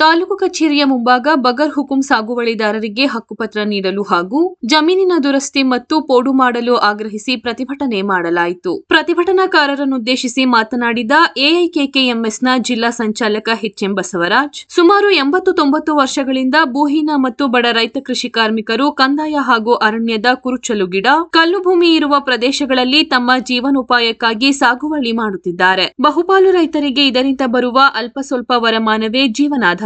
ತಾಲೂಕು ಕಚೇರಿಯ ಮುಂಭಾಗ ಬಗರ್ ಹುಕುಂ ಸಾಗುವಳಿದಾರರಿಗೆ ಹಕ್ಕುಪತ್ರ ನೀಡಲು ಹಾಗೂ ಜಮೀನಿನ ದುರಸ್ತಿ ಮತ್ತು ಪೋಡು ಮಾಡಲು ಆಗ್ರಹಿಸಿ ಪ್ರತಿಭಟನೆ ಮಾಡಲಾಯಿತು. ಪ್ರತಿಭಟನಾಕಾರರನ್ನುದ್ದೇಶಿಸಿ ಮಾತನಾಡಿದ ಎಐಕೆಕೆಎಂಎಸ್ನ ಜಿಲ್ಲಾ ಸಂಚಾಲಕ ಎಚ್ಎಂ ಬಸವರಾಜ್, ಸುಮಾರು ಎಂಬತ್ತು ತೊಂಬತ್ತು ವರ್ಷಗಳಿಂದ ಭೂಹೀನ ಮತ್ತು ಬಡ ರೈತ ಕೃಷಿ ಕಾರ್ಮಿಕರು ಕಂದಾಯ ಹಾಗೂ ಅರಣ್ಯದ ಕುರುಚಲು ಗಿಡ, ಕಲ್ಲು ಭೂಮಿ ಇರುವ ಪ್ರದೇಶಗಳಲ್ಲಿ ತಮ್ಮ ಜೀವನೋಪಾಯಕ್ಕಾಗಿ ಸಾಗುವಳಿ ಮಾಡುತ್ತಿದ್ದಾರೆ. ಬಹುಪಾಲು ರೈತರಿಗೆ ಇದರಿಂದ ಬರುವ ಅಲ್ಪ ಸ್ವಲ್ಪ ವರಮಾನವೇ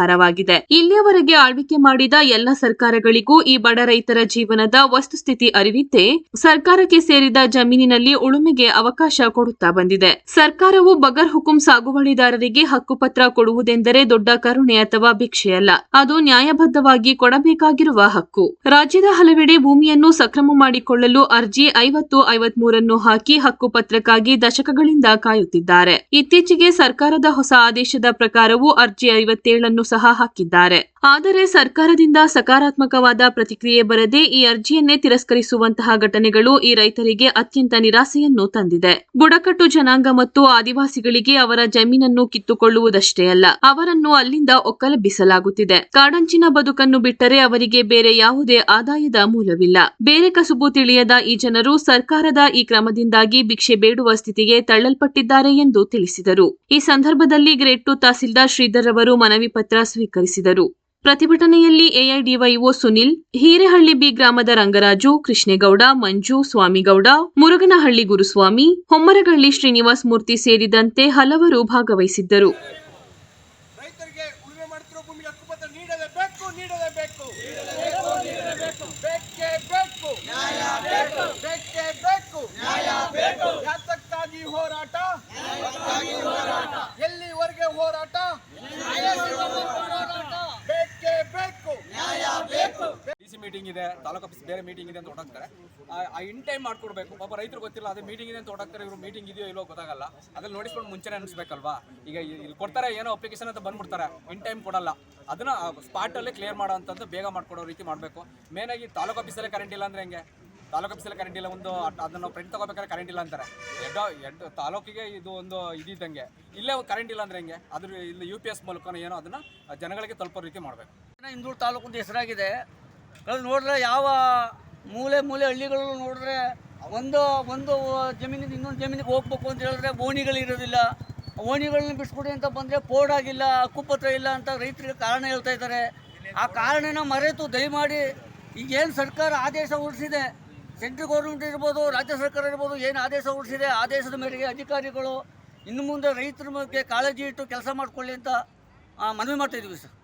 ಜೀವನಾಧಾರವಾಗಿದೆ ಇಲ್ಲಿಯವರೆಗೆ ಆಳ್ವಿಕೆ ಮಾಡಿದ ಎಲ್ಲ ಸರ್ಕಾರಗಳಿಗೂ ಈ ಬಡ ರೈತರ ಜೀವನದ ವಸ್ತುಸ್ಥಿತಿ ಅರಿವಿದ್ದೇ ಸರ್ಕಾರಕ್ಕೆ ಸೇರಿದ ಜಮೀನಿನಲ್ಲಿ ಉಳುಮೆಗೆ ಅವಕಾಶ ಕೊಡುತ್ತಾ ಬಂದಿದೆ. ಸರ್ಕಾರವು ಬಗರ್ ಹುಕುಂ ಸಾಗುವಳಿದಾರರಿಗೆ ಹಕ್ಕುಪತ್ರ ಕೊಡುವುದೆಂದರೆ ದೊಡ್ಡ ಕರುಣೆ ಅಥವಾ ಭಿಕ್ಷೆಯಲ್ಲ. ಅದು ನ್ಯಾಯಬದ್ಧವಾಗಿ ಕೊಡಬೇಕಾಗಿರುವ ಹಕ್ಕು. ರಾಜ್ಯದ ಹಲವೆಡೆ ಭೂಮಿಯನ್ನು ಸಕ್ರಮ ಮಾಡಿಕೊಳ್ಳಲು ಅರ್ಜಿ ಐವತ್ತು ಐವತ್ಮೂರನ್ನು ಹಾಕಿ ಹಕ್ಕುಪತ್ರಕ್ಕಾಗಿ ದಶಕಗಳಿಂದ ಕಾಯುತ್ತಿದ್ದಾರೆ. ಇತ್ತೀಚೆಗೆ ಸರ್ಕಾರದ ಹೊಸ ಆದೇಶದ ಪ್ರಕಾರವು ಅರ್ಜಿ ಐವತ್ತೇಳನ್ನು ಸಹ ಹಾಕಿದ್ದಾರೆ. ಆದರೆ ಸರ್ಕಾರದಿಂದ ಸಕಾರಾತ್ಮಕವಾದ ಪ್ರತಿಕ್ರಿಯೆ ಬರದೆ ಈ ಅರ್ಜಿಯನ್ನೇ ತಿರಸ್ಕರಿಸುವಂತಹ ಘಟನೆಗಳು ಈ ರೈತರಿಗೆ ಅತ್ಯಂತ ನಿರಾಸೆಯನ್ನು ತಂದಿದೆ. ಬುಡಕಟ್ಟು ಜನಾಂಗ ಮತ್ತು ಆದಿವಾಸಿಗಳಿಗೆ ಅವರ ಜಮೀನನ್ನು ಕಿತ್ತುಕೊಳ್ಳುವುದಷ್ಟೇ ಅಲ್ಲ, ಅವರನ್ನು ಅಲ್ಲಿಂದ ಒಕ್ಕಲಬ್ಬಿಸಲಾಗುತ್ತಿದೆ. ಕಾಡಂಚಿನ ಬದುಕನ್ನು ಬಿಟ್ಟರೆ ಅವರಿಗೆ ಬೇರೆ ಯಾವುದೇ ಆದಾಯದ ಮೂಲವಿಲ್ಲ. ಬೇರೆ ಕಸುಬು ತಿಳಿಯದ ಈ ಜನರು ಸರ್ಕಾರದ ಈ ಕ್ರಮದಿಂದಾಗಿ ಭಿಕ್ಷೆ ಬೇಡುವ ಸ್ಥಿತಿಗೆ ತಳ್ಳಲ್ಪಟ್ಟಿದ್ದಾರೆ ಎಂದು ತಿಳಿಸಿದರು. ಈ ಸಂದರ್ಭದಲ್ಲಿ ಗ್ರೇಟ್ ಟು ತಹಸೀಲ್ದಾರ್ ಶ್ರೀಧರ್ ಅವರು ಮನವಿ ಪತ್ರ ಸ್ವೀಕರಿಸಿದರು. ಪ್ರತಿಭಟನೆಯಲ್ಲಿ ಎಐಡಿವೈಒ ಸುನಿಲ್, ಹಿರೇಹಳ್ಳಿ ಬಿ ಗ್ರಾಮದ ರಂಗರಾಜು, ಕೃಷ್ಣೇಗೌಡ, ಮಂಜು, ಸ್ವಾಮಿಗೌಡ ಮುರುಗನಹಳ್ಳಿ ಗುರುಸ್ವಾಮಿ, ಹೊಮ್ಮರಗಳ್ಳಿ ಶ್ರೀನಿವಾಸ್ ಮೂರ್ತಿ ಸೇರಿದಂತೆ ಹಲವರು ಭಾಗವಹಿಸಿದ್ದರು. ರೈತರಿಗೆ ಎಲ್ಲಿವರೆಗೆ ಮಾಡ್ತಿರೋ ಮೀಟಿಂಗ್ ಇದೆ, ತಾಲೂಕು ಆಫೀಸ್ ಬೇರೆ ಮೀಟಿಂಗ್ ಇದೆ ಅಂತ ಹೊರಟಾಗ್ತಾರೆ ಆ ಇನ್ ಟೈಮ್ ಮಾಡ್ಕೊಡ್ಬೇಕು. ಪಾಪ ರೈತರು ಗೊತ್ತಿಲ್ಲ, ಅದೇ ಮೀಟಿಂಗ್ ಇದೆ ಅಂತ ಹೊರಟಾಗ್ತಾರೆ ಇವರು ಮೀಟಿಂಗ್ ಇದೆಯೋ ಇಲ್ಲೋ ಗೊತ್ತಾಗಲ್ಲ. ಅದ್ರಲ್ಲಿ ನೋಡಿಸ್ಕೊಂಡು ಮುಂಚೆನೆ ಅನಿಸ್ಬೇಕಲ್ವಾ? ಈಗ ಇಲ್ಲಿ ಕೊಡ್ತಾರೆ, ಏನೋ ಅಪ್ಲಿಕೇಶನ್ ಅಂತ ಬಂದ್ಬಿಡ್ತಾರೆ. ಇನ್ ಟೈಮ್ ಕೊಡಲ್ಲ. ಅದನ್ನ ಸ್ಪಾಟಲ್ಲೇ ಕ್ಲಿಯರ್ ಮಾಡೋ ಅಂಥದ್ದು ಬೇಗ ಮಾಡ್ಕೊಡೋ ರೀತಿ ಮಾಡಬೇಕು. ಮೇನಾಗಿ ತಾಲೂಕು ಆಫೀಸಲ್ಲೇ ಕರೆಂಟ್ ಇಲ್ಲ ಅಂದ್ರೆ ಹೆಂಗೆ? ತಾಲೂಕು ಆಫೀಸಲ್ಲಿ ಕರೆಂಟ್ ಇಲ್ಲ, ಒಂದು ಅದನ್ನು ಪ್ರಿಂಟ್ ತಗೋಬೇಕಾದ್ರೆ ಕರೆಂಟ್ ಇಲ್ಲ ಅಂತಾರೆ. ಎಡ್ಡೋ ಎಡ್ ತಾಲೂಕಿಗೆ ಇದು ಒಂದು ಇದಿದ್ದಂಗೆ. ಇಲ್ಲೇ ಕರೆಂಟ್ ಇಲ್ಲ ಅಂದ್ರೆ ಹೆಂಗೆ? ಅದ್ರ, ಇಲ್ಲಿ ಯು ಪಿ ಎಸ್ ಮೂಲಕ ಏನೋ ಅದನ್ನ ಜನಗಳಿಗೆ ತಲುಪೋ ರೀತಿ ಮಾಡಬೇಕು. ಇಂದೂರು ತಾಲೂಕು ಒಂದು ಹೆಸರಾಗಿದೆ. ಕಳೆದು ನೋಡಿದ್ರೆ ಯಾವ ಮೂಲೆ ಮೂಲೆ ಹಳ್ಳಿಗಳಲ್ಲೂ ನೋಡಿದ್ರೆ ಒಂದು ಒಂದು ಜಮೀನಿಂದ ಇನ್ನೊಂದು ಜಮೀನಿಗೆ ಹೋಗ್ಬೇಕು ಅಂತ ಹೇಳಿದ್ರೆ ಓಣಿಗಳಿರೋದಿಲ್ಲ. ಓಣಿಗಳನ್ನ ಬಿಡಿಸ್ಕೊಡಿ ಅಂತ ಬಂದರೆ ಪೋರ್ಡ್ ಆಗಿಲ್ಲ, ಹಕ್ಕುಪತ್ರ ಇಲ್ಲ ಅಂತ ರೈತರಿಗೆ ಕಾರಣ ಹೇಳ್ತಾ ಇದ್ದಾರೆ. ಆ ಕಾರಣನ ಮರೆತು ದಯಮಾಡಿ ಈಗೇನು ಸರ್ಕಾರ ಆದೇಶ ಹೊರಡಿಸಿದೆ ಸೆಂಟ್ರಲ್ ಗೌರ್ಮೆಂಟ್ ಇರ್ಬೋದು, ರಾಜ್ಯ ಸರ್ಕಾರ ಇರ್ಬೋದು, ಏನು ಆದೇಶ ಹೊರಡಿಸಿದೆ ಆದೇಶದ ಮೇರೆಗೆ ಅಧಿಕಾರಿಗಳು ಇನ್ನು ಮುಂದೆ ರೈತರ ಬಗ್ಗೆ ಕಾಳಜಿ ಇಟ್ಟು ಕೆಲಸ ಮಾಡಿಕೊಳ್ಳಿ ಅಂತ ಮನವಿ ಮಾಡ್ತಾಯಿದ್ದೀವಿ ಸರ್.